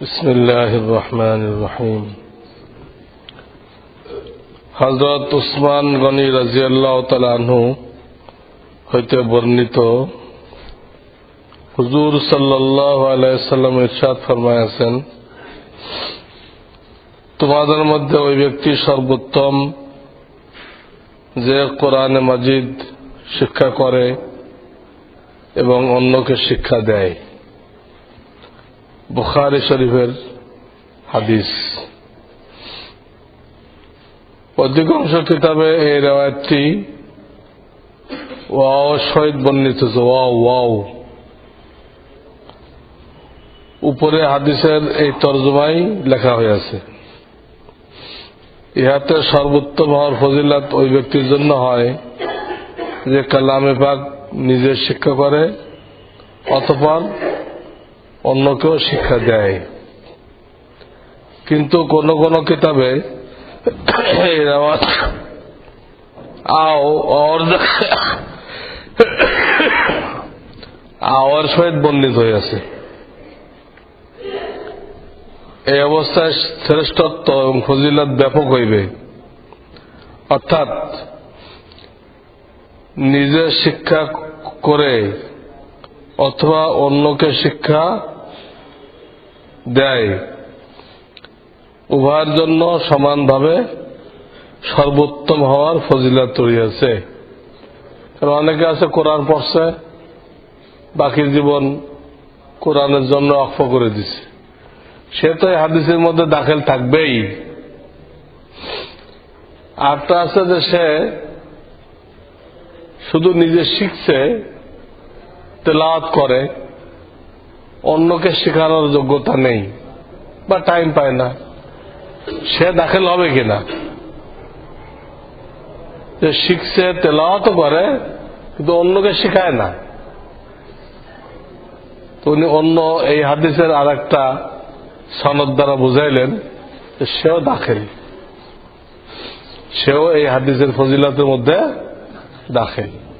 بسم الله الرحمن الرحيم হজরত উসমান গনি রাজিয়াল্লাহ তালাহু হইতে বর্ণিত হুজুর সাল্লাহ আলাইসাল্লাম ইরশাদ ফরমায়াছেন তোমাদের মধ্যে ওই ব্যক্তি সর্বোত্তম যে কোরআনে মাজিদ শিক্ষা করে এবং অন্যকে শিক্ষা দেয় বুখারি শরীফের হাদিস। অধিকাংশ কিতাবে এই রেওয়ায়তটি ওয়াও সহিত বর্ণিত ওয়াও ওয়াও। উপরে হাদিসের এই তর্জমাই লেখা হয়েছে ইহাতে সর্বোত্তম হওয়ার ফজিলাত ওই ব্যক্তির জন্য হয় যে কালামে পাক নিজে শিক্ষা করে, অতপর অন্যকেও শিক্ষা দেয়। কিন্তু কোন কোন কিতাবে আও আওয়ার সহিত বর্ণিত হয়েছে এই অবস্থায় শ্রেষ্ঠত্ব এবং ফজিলত ব্যাপক হইবে। অর্থাৎ নিজে শিক্ষা করে অথবা অন্যকে শিক্ষা দেয়। উভয়ের জন্য সমানভাবে সর্বোত্তম হওয়ার ফজিলাত রয়েছে কারণ অনেকে আছে, কোরআন পড়ছে, বাকি জীবন কোরআনের জন্য অক্ষ করে দিছে। সে তো হাদিসের মধ্যে দাখিল থাকবেই। আরটা আছে যে সে শুধু নিজে শিখছে তেলাওয়াত করে, অন্যকে শেখানোর যোগ্যতা নেই বা টাইম পায় না। সে দাখিল হবে কিনা? যে শিখছে তেলাওয়াত করে, কিন্তু অন্যকে শেখায় না। তো উনি অন্য এই হাদিসের আর একটা সনদ দ্বারা বুঝাইলেন যে সেও দাখিল। সেও এই হাদিসের ফজিলাতের মধ্যে দাখিল।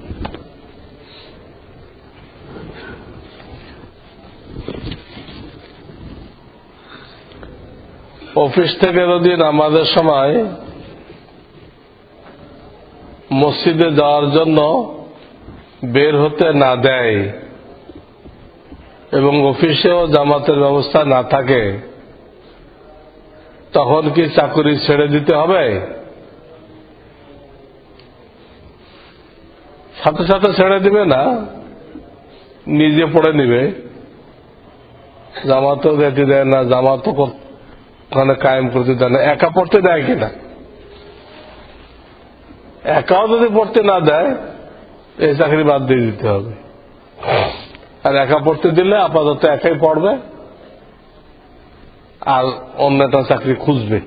অফিস থেকে যদি নামাজের সময় মসজিদে যাওয়ার জন্য বের হতে না দেয় এবং অফিসেও জামাতের ব্যবস্থা না থাকে, তখন কি চাকরি ছেড়ে দিতে হবে? সাথে সাথে ছেড়ে দিবে না, নিজে পড়ে নিবে। জামাতও যেতে দেয় না, জামাতও ওখানে কায়েম করতে দেয় না। একা পড়তে দেয় কিনা? একাও যদি পড়তে না দেয় এই চাকরি বাদ দিয়ে দিতে হবে। আর একা পড়তে দিলে আপাতত একাই পড়বে, আর অন্য একটা চাকরি খুঁজবে,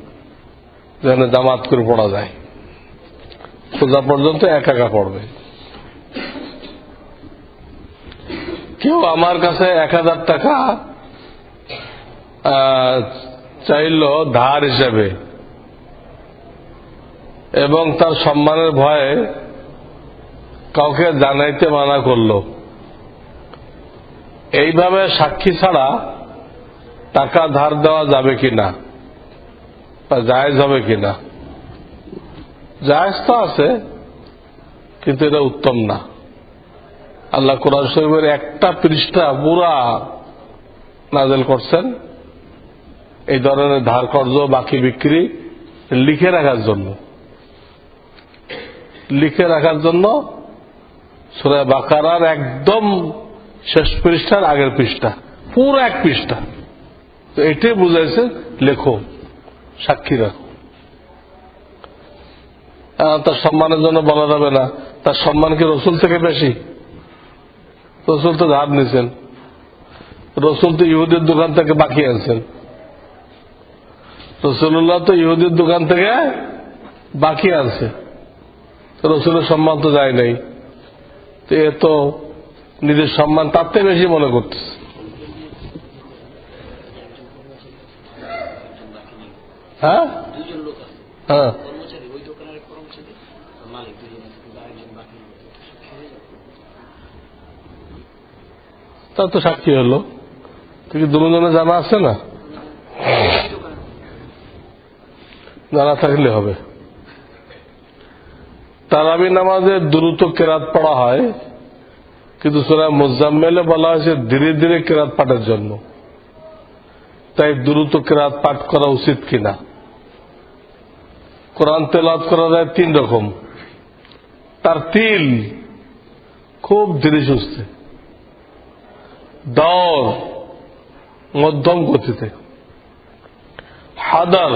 যেন জামাত করে পড়া যায়। খোঁজা পর্যন্ত একা একা পড়বে। কেউ আমার কাছে এক হাজার টাকা চাইল ধার হিসেবে। এবং তার সম্মানের ভয়ে কাউকে জানাইতে মানা করল। এইভাবে সাক্ষী ছাড়া টাকা ধার দেওয়া যাবে কিনা বা জায়েজ হবে কিনা? জায়েজ তো আছে, কিন্তু এটা উত্তম না। আল্লাহ কোরআন শরীফের একটা পৃষ্ঠা পুরা নাজেল করছেন। এই ধরনের ধার কর্জ, বাকি বিক্রি লিখে রাখার জন্য। লিখে রাখার জন্য সুরায় বাকারার একদম শেষ পৃষ্ঠার আগের পৃষ্ঠা, পুরো এক পৃষ্ঠা। তো এটাই বুঝাইছে লেখো, সাক্ষী রাখো। তার সম্মানের জন্য বলা যাবে না। তার সম্মান কি রসুল থেকে বেশি? রসুল তো ধার নিছেন। রসুল তো ইহুদের দোকান থেকে বাকি আনছেন। রসুল্লাহ তো ইহুদের দোকান থেকে বাকি আনছে। রসুলের সম্মান তো যায় নাই। তো এ তো নিজের সম্মান তার থেকে বেশি মনে করতেছে। হ্যাঁ? হ্যাঁ। তা তো সাক্ষী হলো। তুই কি দুজনে জানা আছে না? জানা থাকলে হবে। তারাবি নামাজে দ্রুত কেরাত পড়া হয়, কিন্তু সুরা মুজাম্মেলে বলা হয়েছে ধীরে ধীরে কেরাত পাঠের জন্য। তাই দ্রুত কেরাত পাঠ করা উচিত কিনা? কোরআন তেলাত করা যায় তিন রকম। তার তিল খুব ধীরে সুস্থে। দর মধ্যম গতিতে। হাদার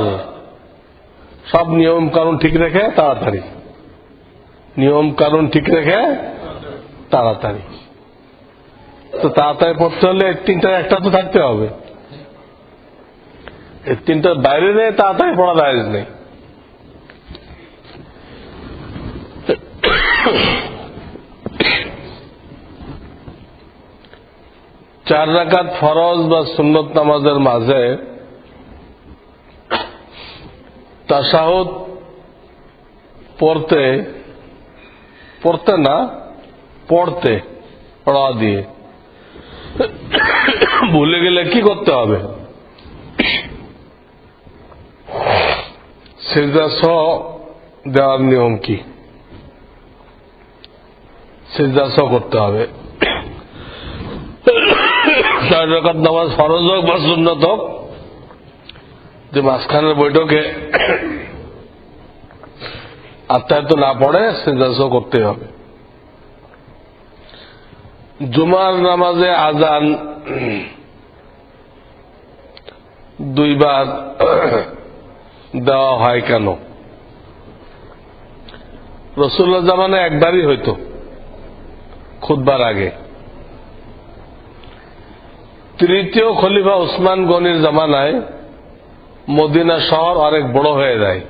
সব নিয়ম কানুন ঠিক রেখে তাড়াতাড়ি। নিয়ম কানুন ঠিক রেখে তাড়াতাড়ি। তো তাড়াতাড়ি পড়তে হলে তিনটার একটা তো থাকতে হবে। তিনটার বাইরে নেই, তাড়াতাড়ি পড়া যায় নেই। চার রাকাত ফরজ বা সুন্নত নামাজের মাঝে তাসাহুদ পড়তে পড়তে না, পড়তে, পড়া দিয়ে। ভুলে গেলে কি করতে হবে? সেজদা সহ দেওয়ার নিয়ম কি? সেজদা সহ করতে হবে। চার রকাত নামাজ ফরজ হোক বা সুন্নত হোক যে মাঝখানের বৈঠকে আত্মায়িত না পড়ে সেজদাসহ করতে হবে। জুমার নামাজে আজান দুইবার দেওয়া হয় কেন? রসুল্লাহ জামানে একবারই হইতো খুদবার আগে। তৃতীয় খলিফা উসমান গনির জামানায় মদিনা শহর অনেক বড় হয়ে যায়।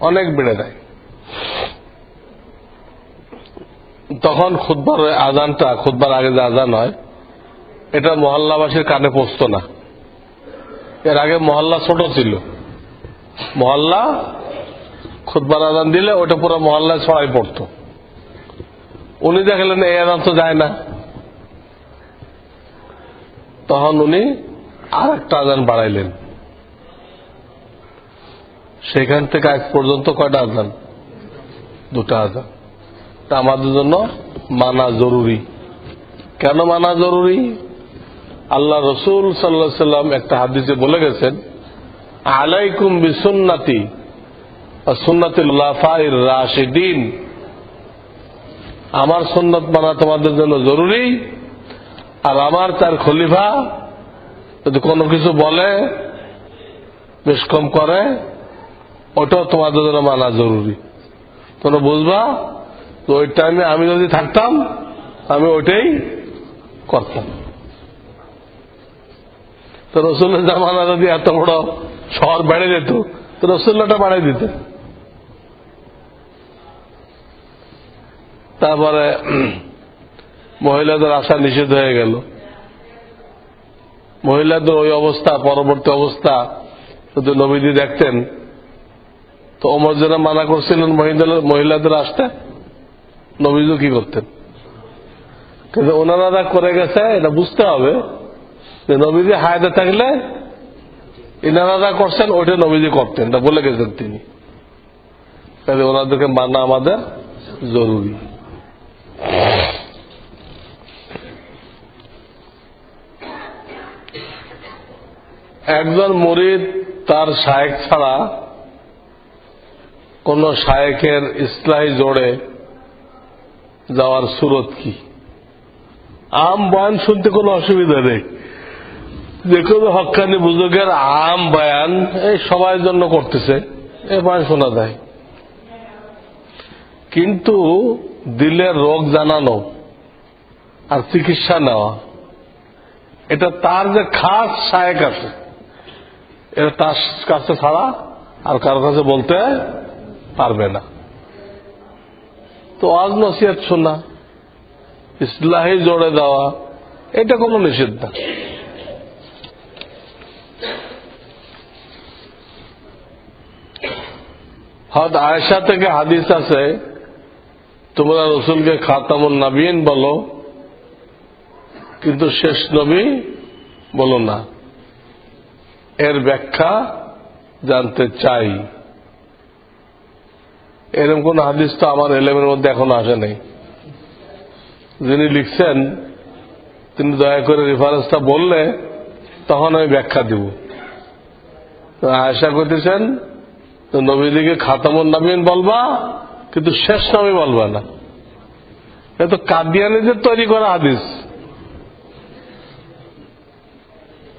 অনেক বেড়ে যায়। তখন খুদবার আজানটা খুদবার আগে যে আজান হয়, এটা মহল্লাবাসীর কানে পৌঁছত না। এর আগে মহল্লা ছোট ছিল। মহল্লা খুদবার আজান দিলে ওটা পুরো মহল্লায় ছড়াই পড়তো। উনি দেখলেন এই আজান তো যায় না। তখন উনি আর একটা আজান বাড়াইলেন। সেখান থেকে আজ পর্যন্ত কয়টা আজান? দুটা আজান। তা আমাদের জন্য মানা জরুরি। কেন মানা জরুরি? আল্লাহ রসুল সাল্লা সাল্লাম একটা হাদিসে বলে গেছেন, আলাইকুম বিসুন্নাতি রাশিদিন। আমার সুন্নত মানা তোমাদের জন্য জরুরি, আর আমার তার খলিফা যদি কোনো কিছু বলে, বেশ কম করে ওটাও তোমাদের জন্য মানা জরুরি। তোমরা বুঝবা, তো ওই টাইমে আমি যদি থাকতাম, আমি ওইটাই করতাম। তো রসুল্লাহ জামানা যদি এত বড় শহর বেড়ে যেত, তো রসুল্লাহটা বাড়াই দিত। তারপরে মহিলাদের আসা নিষেধ হয়ে গেল। মহিলাদের ওই অবস্থা, পরবর্তী অবস্থা যদি নবীজি দেখতেন তো অমর যারা মানা করছিলেন, মহিলাদের আসতে নবীজু কি করতেন? কিন্তু ওনারা করে গেছে, এটা বুঝতে হবে যে নবীজি হায়াতে থাকলে, ইনারা করছেন, ওইটা নবীজি করতেন, এটা বলে গেছেন তিনি। তাহলে ওনাদেরকে মানা আমাদের জরুরি। একজন মরিদ তার শায়েক ছাড়া কোন শায়েকের ইসলাহী জোড়ে যাওয়ার সুরত কি? আম বয়ান শুনতে কোনো অসুবিধা নেই। যে কোনো হকানি বুজুর্গের আম বয়ান এই সবার জন্য করতেছে, এই বয়ান শোনা যায়। কিন্তু দিলের রোগ জানানো আর চিকিৎসা নেওয়া, এটা তার যে খাস সায়ক আছে, এটা তার কাছে ছাড়া আর কারও কাছে বলতে পারবে না। তো আজ নসিহত শোনা, ইসলাহি জোড়ে দেওয়া, এটা কোনো নিষেধ না হদ আয়সা থেকে হাদিস আছে, তোমরা রসুলকে খাতামুন নাবিন বলো, কিন্তু শেষ নবী বলো না। এর ব্যাখ্যা জানতে চাই। এরকম কোন হাদিস তো আমার এলেমের মধ্যে এখনও আসে নাই। যিনি লিখছেন, তিনি দয়া করে রেফারেন্সটা বললে তখন আমি ব্যাখ্যা দিব। আয়সা করতেছেন নবীদিকে খাতামুন নামিন বলবা, কিন্তু শেষ নামে বলবা না। এ কাদিয়ানিদের তৈরি করা হাদিস।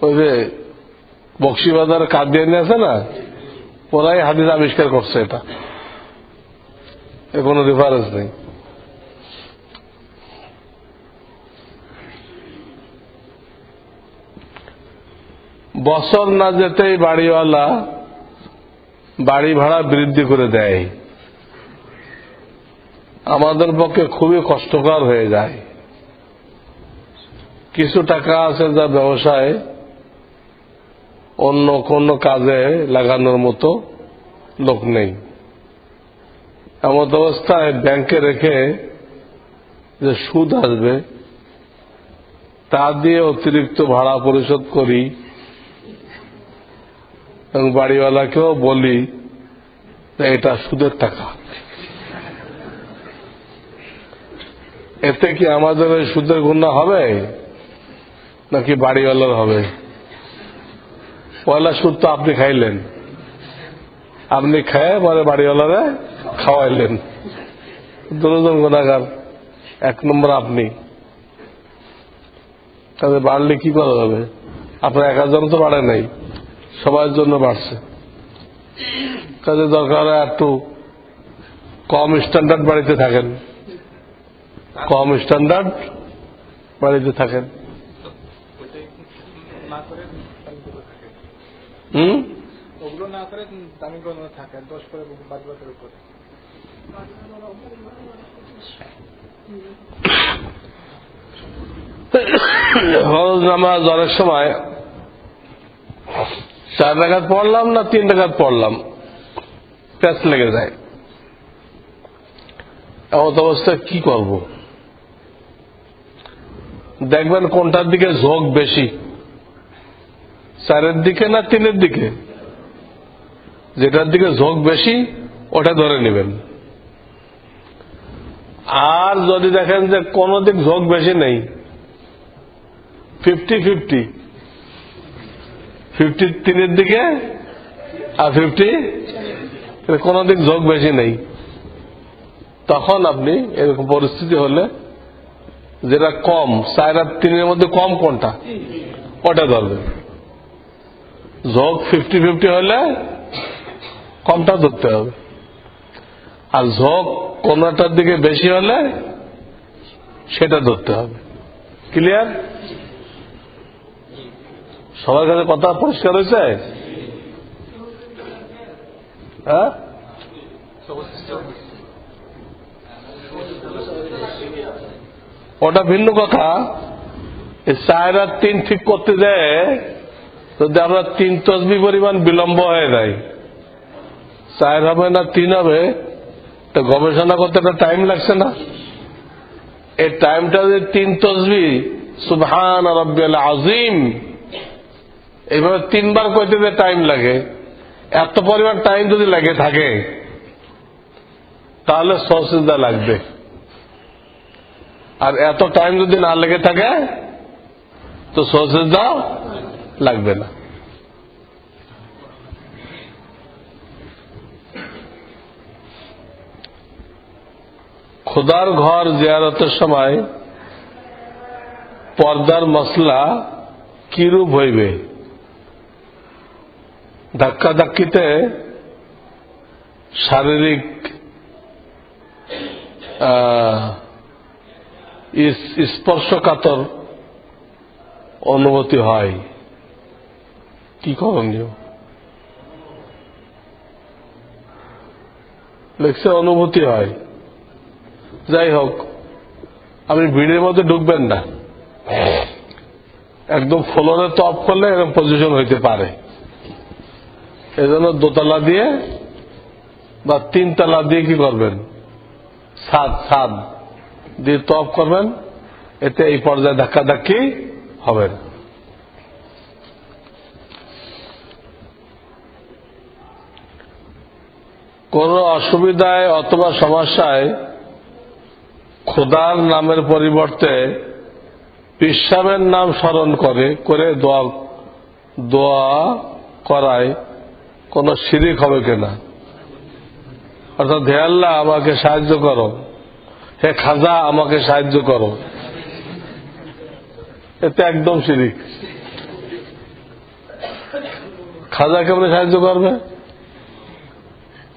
ওই যে বক্সিবাজার কাদিয়ানি আছে না, ওরাই হাদিস আবিষ্কার করছে এটা। কোনো রেফারেন্স নেই। বছর না যেতেই বাড়িওয়ালা বাড়ি ভাড়া বৃদ্ধি করে দেয়। আমাদের পক্ষে খুবই কষ্টকর হয়ে যায়। কিছু টাকা আছে যা ব্যবসায় অন্য কোন কাজে লাগানোর মতো লোক নেই। এমন অবস্থায় ব্যাংকে রেখে যে সুদ আসবে, তা দিয়ে অতিরিক্ত ভাড়া পরিশোধ করি। এবং বাড়িওয়ালাকেও বলি এটা সুদের টাকা। এতে কি আমাদের ওই সুদের গুণা হবে, নাকি বাড়িওয়ালার হবে? পয়লা সুদ তো আপনি খাইলেন। আপনি খায় পরে বাড়িওয়ালারে খাওয়াইলেন। দুজন গোনাগার এক নম্বর আপনি। তাহলে বাড়লে কি করা যাবে? আপনার একার জন্য তো বাড়ে নাই সবার জন্য বাড়ছে। কাজে দরকার একটু কম স্ট্যান্ডার্ড বাড়িতে থাকেন। কম স্ট্যান্ডার্ড বাড়িতে থাকেন। হুম? ওগুলো না করে দামি করে থাকে দশ করে বাদ বাদের উপরে। ফরজ নামাজ অনেক সময় চার টাকাত পড়লাম না তিন টাকাত পড়লাম? প্যাস লেগে যায়। এমন অবস্থায় কি করব? দেখবেন কোনটার দিকে ঝোঁক বেশি, চারের দিকে না তিনের দিকে? যেটার দিকে ঝোঁক বেশি, ওটা ধরে নেবেন। আর যদি দেখেন যে কোন দিক ঝোঁক বেশি নেই ফিফটি ফিফটি ফিফটি তিনের দিকে আর ফিফটি কোনো দিক ঝোঁক বেশি নেই। তখন আপনি এরকম পরিস্থিতি হলে যেটা কম চার আর তিনের মধ্যে কম কোনটা? ওটা ধরবেন। ঝোঁক ফিফটি ফিফটি হলে কমটা ধরতে হবে। আর ঝোঁক কোনটার দিকে বেশি হলে সেটা ধরতে হবে। ক্লিয়ার সবার কাছে কথা পরিষ্কার হয়েছে? হ্যাঁ? ওটা ভিন্ন কথা। চার তিন ঠিক করতে দেয় যদি আমরা তিন তসবি পরিমাণ বিলম্ব হয়ে যায় চার হবে না, তিন হবে, তো গবেষণা করতে একটা টাইম লাগছে না। এই টাইমটা যদি তিন তসবি, সুবহান আজিম এইভাবে তিনবার কইতে যে টাইম লাগে। এত পরিমাণ টাইম যদি লাগে থাকে, তাহলে সসিদা লাগবে। আর এত টাইম যদি না লেগে থাকে, তো সসিদা লাগবে না। খোদার ঘর জিয়ারতের সময় পর্দার মশলা কিরূপ হইবে? ধাক্কা ধাক্কিতে শারীরিক স্পর্শকাতর অনুভূতি হয়। কি করণীয় লেখছে অনুভূতি হয়। যাই হোক, আপনি ভিড়ের মধ্যে ঢুকবেন না। একদম ফ্লোরে অফ করলে এরকম পজিশন হইতে পারে। এজন্য দোতলা দিয়ে বা তিনতলা দিয়ে কি করবেন? ছাদ ছাদ দিয়ে তপ করবেন, এতে এই পর্যায়ে ধাক্কা ধাক্কি হবে। কোন অসুবিধায় অথবা সমস্যায় খোদার নামের পরিবর্তে পিসাবের নাম স্মরণ করে করে দোয়া দোয়া করায় কোন শিরিক হবে কিনা? অর্থাৎ, হে আল্লাহ, আমাকে সাহায্য করো। হে খাজা, আমাকে সাহায্য করো। এতে একদম শিরিক। খাজা কেমনে সাহায্য করবে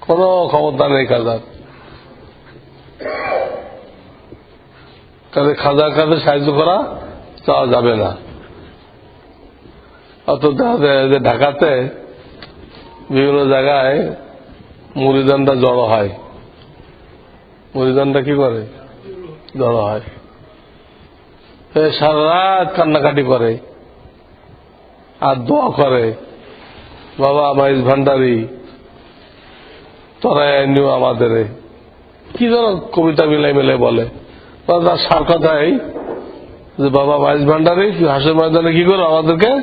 কোনো ক্ষমতা নেই খাজার। কাজে খাজার কাছে সাহায্য করা চাওয়া যাবে না। অত যে ঢাকাতে বিভিন্ন জায়গায় মুড়িদানটা জড়ো হয়। মুড়িদানটা কি করে? জড়ো হয়। সারা রাত কান্নাকাটি করে আর দোয়া করে, বাবা মাইজ ভান্ডারি তোরা নিও আমাদের কি যেন কবিতা মিলাই মিলাই বলে। তার সার কথাই যে বাবা মাইজ ভান্ডারি হাসের ময়দানে কি করো? আমাদেরকে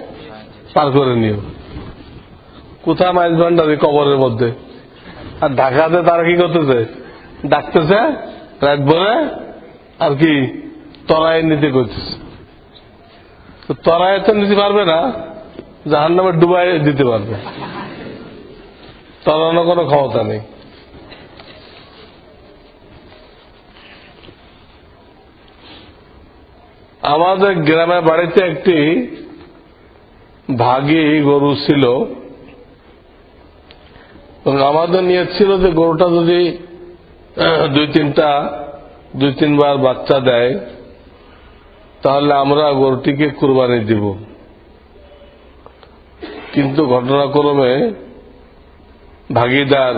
পার করে নিও। কোথায় মাইজ ভান্ডারি? কবরের মধ্যে। আর ঢাকাতে তারা কি করতেছে? ডাকতেছে, রাত ভরে আর কি তরাই নিতে করতেছে তো তরাই তো নিতে পারবে না জাহান নামে ডুবাই দিতে পারবে। তরানোর কোনো ক্ষমতা নেই। আমাদের গ্রামের বাড়িতে একটি ভাগী গরু ছিল। এবং আমাদের নিয়ত ছিল যে গরুটা যদি দুই তিনটা, দুই তিনবার বাচ্চা দেয়, তাহলে আমরা গরুটিকে কুরবানি দিব। কিন্তু ঘটনাক্রমে ভাগিদার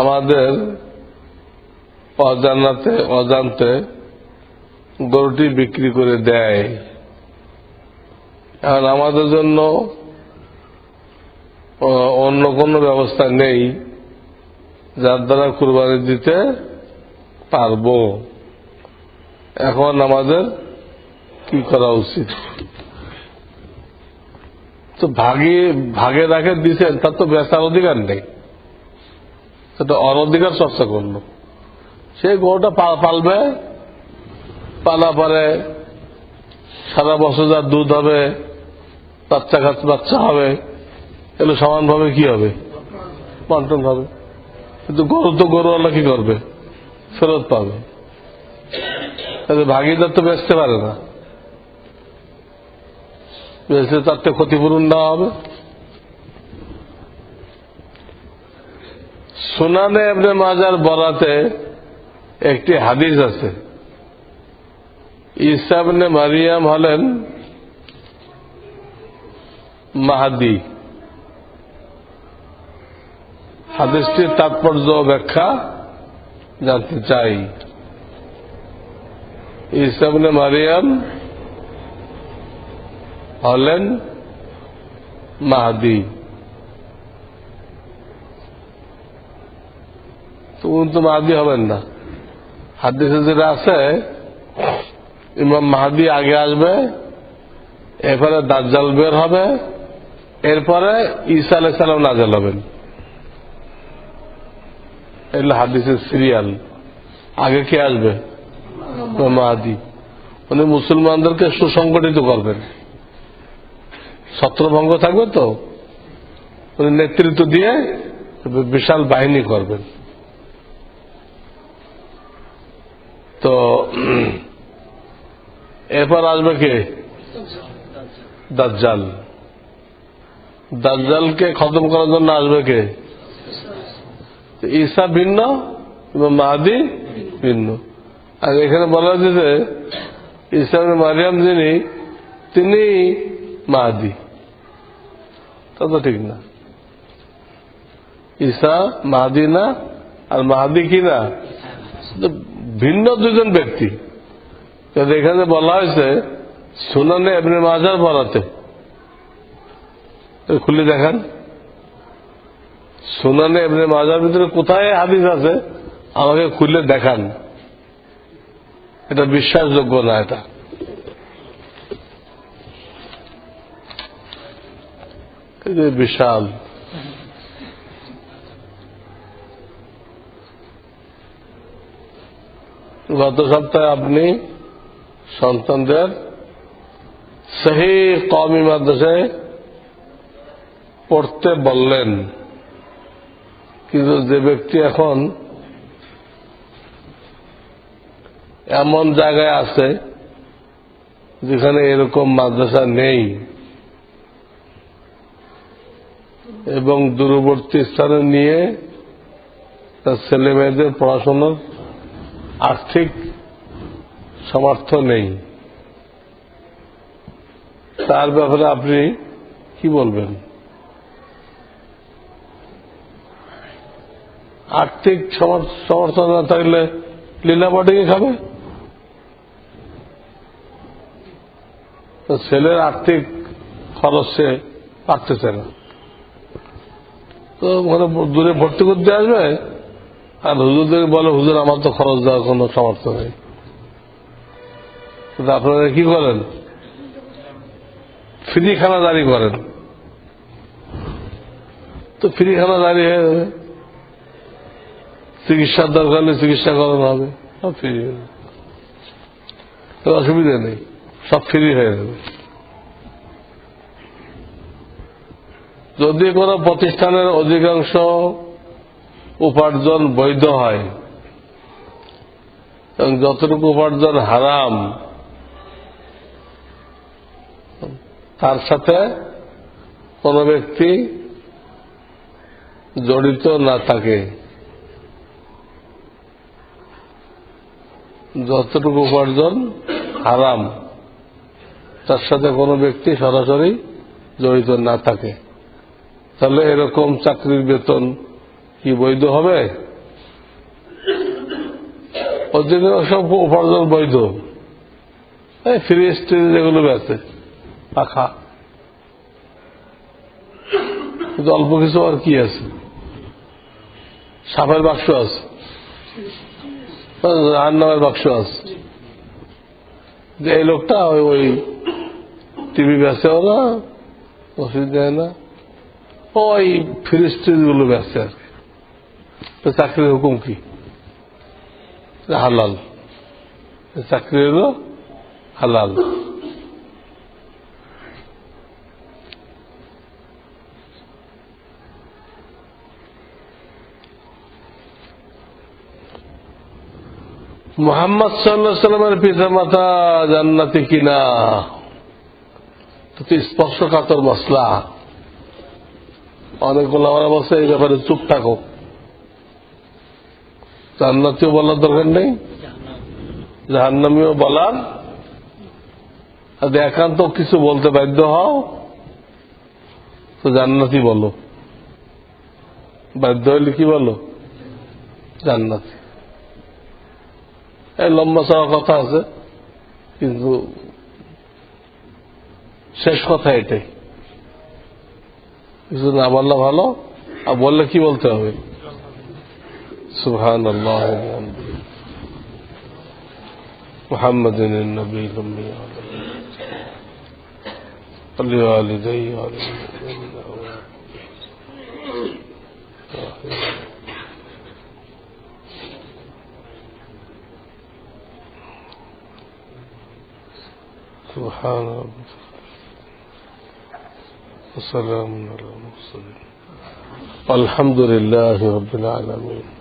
আমাদের অজানাতে অজান্তে গরুটি বিক্রি করে দেয়। আর আমাদের জন্য অন্য কোনো ব্যবস্থা নেই, যার দ্বারা কুরবানি দিতে পারব। এখন আমাদের কি করা উচিত? তো ভাগে ভাগে রাখে দিচ্ছেন তার তো বেচার অধিকার নেই। সেটা অনধিকার চর্চা করল। সে গরুটা পালবে পালা পরে, সারা বছর যার দুধ হবে বাচ্চা কাচ্চা বাচ্চা হবে, এগুলো সমানভাবে কি হবে? বন্টন হবে। কিন্তু গরু তো গরুওয়ালা কি করবে? ফেরত পাবে। ভাগিদার তো বেচতে পারে না। বেচলে তার তো ক্ষতিপূরণ দেওয়া হবে। সুনানে এমনি মাজার বরাতে একটি হাদিস আছে। ইসাবনে মারিয়াম হলেন মাহাদি। হাদিসটির তাৎপর্য ব্যাখ্যা জানতে চাই। ইসাবনে মারিয়াম হলেন মাহাদি। তো উনি তো মাহাদি হবেন না। হাদিসে যেটা আছে ইমাম মাহাদি আগে আসবে, এরপরে দাজ্জাল বের হবে, এরপরে ঈসা আলাই সালাম নাজেল হবেন। এগুলো হাদিসের সিরিয়াল আগে কে আসবে? মাহাদি। উনি মুসলমানদেরকে সুসংগঠিত করবেন। ছত্রভঙ্গ থাকবে তো? উনি নেতৃত্ব দিয়ে বিশাল বাহিনী করবেন। তো এরপর আসবে কে? দাজ্জাল। দাজ্জালকে খতম করার জন্য আসবে কে? ঈসা ভিন্ন এবং মাহাদি ভিন্ন। আর এখানে বলা হচ্ছে যে, ঈসা মারিয়াম যিনি, তিনি মাহাদি। তা তো ঠিক না। ঈসা মাহাদি না আর মাহাদি কি না? ভিন্ন দুজন ব্যক্তি। এখানে বলা হয়েছে, সুনানে আপনি মাজার বলাতে খুলে দেখান। সুনানে এমনি মাজার ভিতরে কোথায় হাদিস আছে? আমাকে খুলে দেখান। এটা বিশ্বাসযোগ্য না এটা। বিশাল। গত সপ্তাহে আপনি সন্তানদের সেই কমি মাদ্রাসায় পড়তে বললেন। কিন্তু যে ব্যক্তি এখন এমন জায়গায় আছে যেখানে এরকম মাদ্রাসা নেই এবং দূরবর্তী স্থানে নিয়ে তার ছেলে মেয়েদের পড়াশোনার আর্থিক সামর্থ্য নেই। তার ব্যাপারে আপনি কি বলবেন? আর্থিক সমর্থ- সমর্থন না থাকলে লীলাপাটিকে খাবে? তো ছেলের আর্থিক খরচ সে পারতেছে না। তো ওখানে দূরে ভর্তি করতে আসবে? আর হুজুরদেরকে বলে, হুজুর, আমার তো খরচ দেওয়ার কোনো সামর্থ্য নেই। আপনারা কি করেন? ফ্রি খানা জারি করেন। তো ফ্রি হয়ে যাবে চিকিৎসার দরকার হলে চিকিৎসা করানো হবে। সব ফ্রি হয়ে অসুবিধা নেই। সব ফ্রি হয়ে যাবে। যদি কোনো প্রতিষ্ঠানের অধিকাংশ উপার্জন বৈধ হয় যতটুকু উপার্জন হারাম তার সাথে কোনো ব্যক্তি জড়িত না থাকে। যতটুকু উপার্জন হারাম, তার সাথে কোনো ব্যক্তি সরাসরি জড়িত না থাকে। তাহলে এরকম চাকরির বেতন কি বৈধ হবে? অধিকাংশ উপার্জন বৈধ। ফ্রি স্টেজ যেগুলো বেছে পাখা। কিন্তু অল্প কিছু আর কি আছে? সাপের বাক্স আছে। রান্নামের বাক্স আছে। যে এই লোকটা ওই টিভি বেচেও না ওষুধ দেয় না। ওই ফ্রিজ ট্রিজগুলো বেচে আর কি। চাকরির হুকুম কি? হালাল। চাকরি হলো হালাল। মোহাম্মদ সাল্লাহ সাল্লামের পিতা মাতা জান্নাতি কিনা? স্পর্শকাতর মশলা। অনেকগুলো আমার বলছে, এই ব্যাপারে চুপ থাকো। জান্নাতিও বলার দরকার নেই, জাহান্নামিও বলার। একান্ত কিছু বলতে বাধ্য হও, তো জান্নাতি বলো। বাধ্য হইলে কি বলো? জান্নাতি। এই লম্বা চড়া কথা আছে কিন্তু শেষ কথা এটাই কিছু না বললে ভালো আর বললে কি বলতে হবে সুহান আল্লাহ محمد النبي الأمي ولوالدي وللمؤمنين سبحان ربك. وسلام على المرسلين. والحمد لله رب العالمين.